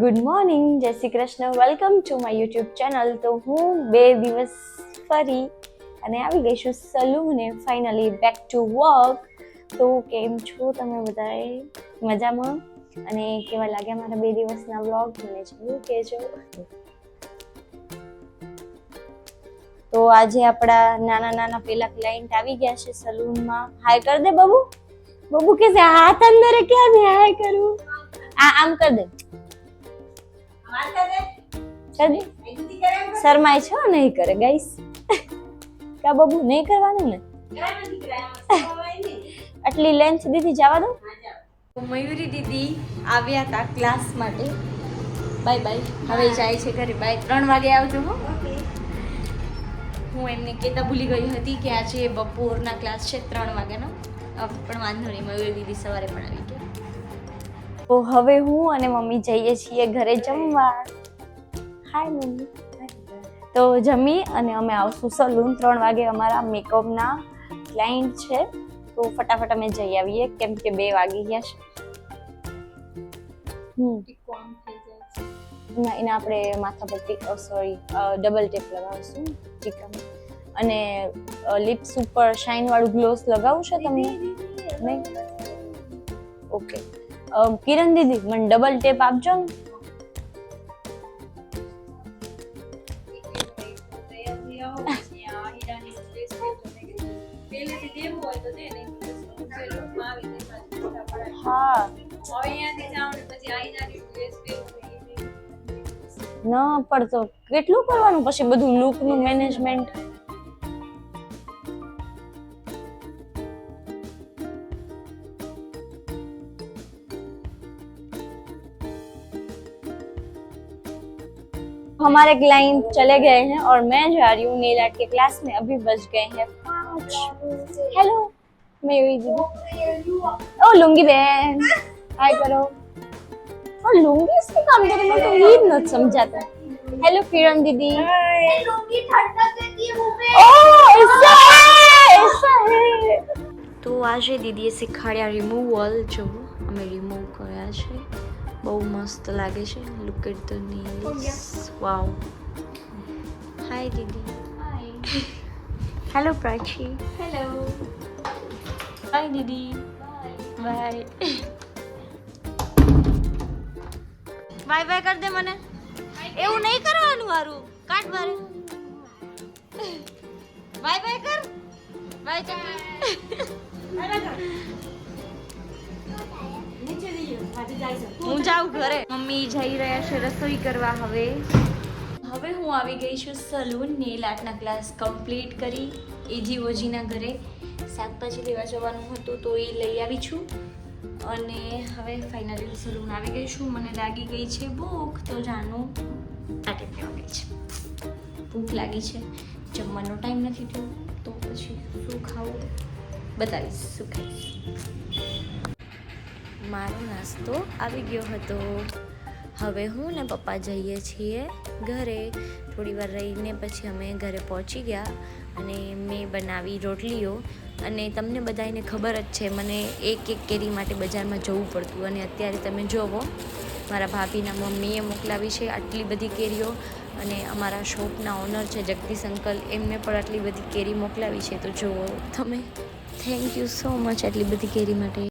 Good morning જય Shri Krishna. Welcome to my YouTube channel તો હું બે દિવસ ફરી અને આવી ગઈ છું સલૂને ફાઇનલી બેક ટુ વર્ક તો કેમ છો તમે બધાએ? મજામાં? અને કેવા લાગ્યા મારા બે દિવસના વ્લોગ મને જરૂર કહેજો. તો આજે આપણા નાના નાના પેલા ક્લાયન્ટ આવી ગયા છે સલૂનમાં. હાય કર દે બબુ. બબુ કે હાથ અંદર ક્યાં હાય કરું? આ, આમ કર દે. શરમાય છો? નહીં કરે ગાઈસ. કા બબુ નહીં કરવાનું ને? આટલી લેન્થ દીદી જવા દો. મયુરી દીદી આવ્યા હતા ક્લાસ માટે. બાય બાય હવે જાય છે ઘરે. બાય ત્રણ વાગે આવજો હો. હું એમને કહેતા ભૂલી ગઈ હતી કે આજે બપોરના ક્લાસ છે ત્રણ વાગ્યાનો. પણ વાંધો નહીં મયુરી દીદી સવારે પણ આવી ગયા. તો હવે હું અને મમ્મી જઈએ છીએ ઘરે જમવા. Hi mummy. તો જમી અને અમે આવશું સલૂન ત્રણ વાગે અમારા મેકઅપના ક્લાયન્ટ છે. તો ફટાફટ અમે જઈ આવીએ કેમ કે બે વાગી ગયા છે. ના એને આપણે માથા પર સોરી ડબલ ટેપ લગાવશું ચીકમ. અને લિપ્સ ઉપર શાઇન વાળું ગ્લોસ લગાવવું છે તમને? નહીં? ઓકે કિરણ દીદી, મને ડબલ ટેપ આપજો ને. ના પડતો. કેટલું કરવાનું? પછી બધું લુકનું મેનેજમેન્ટ हमारे क्लाइंट चले गए हैं और मैं जा रही हूँ नेल आर्ट के क्लास में अभी बज गए हैं पाँच हेलो मेरी दीदी ओ लुंगी बहन हाय करो और लुंगी इसको काम करे मैं तो ये नहीं समझाता हेलो किरण दीदी ओ ऐसा है ऐसा है તો આજે દીદીએ શીખવાડ્યા રિમૂવલ જો અમે રિમૂવ કર્યા છે બહુ મસ્ત લાગે છે. Look at the nails wow hi Didi hello Prachi hello hi દીદી બાય બાય બાય કર દે મને. એવું નહીં કરવાનું મારું કાટ મારે. બાય બાય કર બાય હું જાઉં ઘરે. મમ્મી જઈ રહ્યા છે રસોઈ કરવા હવે. હવે હું આવી ગઈ છું સલૂન નેલ આર્ટના ક્લાસ કમ્પ્લીટ કરી એજી ઓજીના ઘરે. શાકભાજી લેવા જવાનું હતું તો એ લઈ આવી છું. અને હવે ફાઇનલી સલૂન આવી ગઈ છું. મને લાગી ગઈ છે ભૂખ તો જાનું આટે પીવા ગઈ છે. ભૂખ લાગી છે. જમવાનો ટાઈમ નથી થયો. તો પછી શું ખાવું? બતાવીશ શું ખાઈશ. મારો નાસ્તો આવી ગયો હતો. હવે હું ને પપ્પા જઈએ છીએ ઘરે. થોડી વાર રહીને પછી અમે ઘરે પહોંચી ગયા અને મેં બનાવી રોટલીઓ. અને તમને બધાને ખબર જ છે, મને એક એક કેરી માટે બજારમાં જવું પડતું અને અત્યારે તમે જોવો, મારા ભાભીના મમ્મીએ મોકલાવી છે આટલી બધી કેરીઓ અને અમારા શોપના ઓનર છે જગદીશ અંકલ, એમને પણ આટલી બધી કેરી મોકલાવી છે. તો જુઓ તમે. થેન્ક યુ સો મચ આટલી બધી કેરી માટે.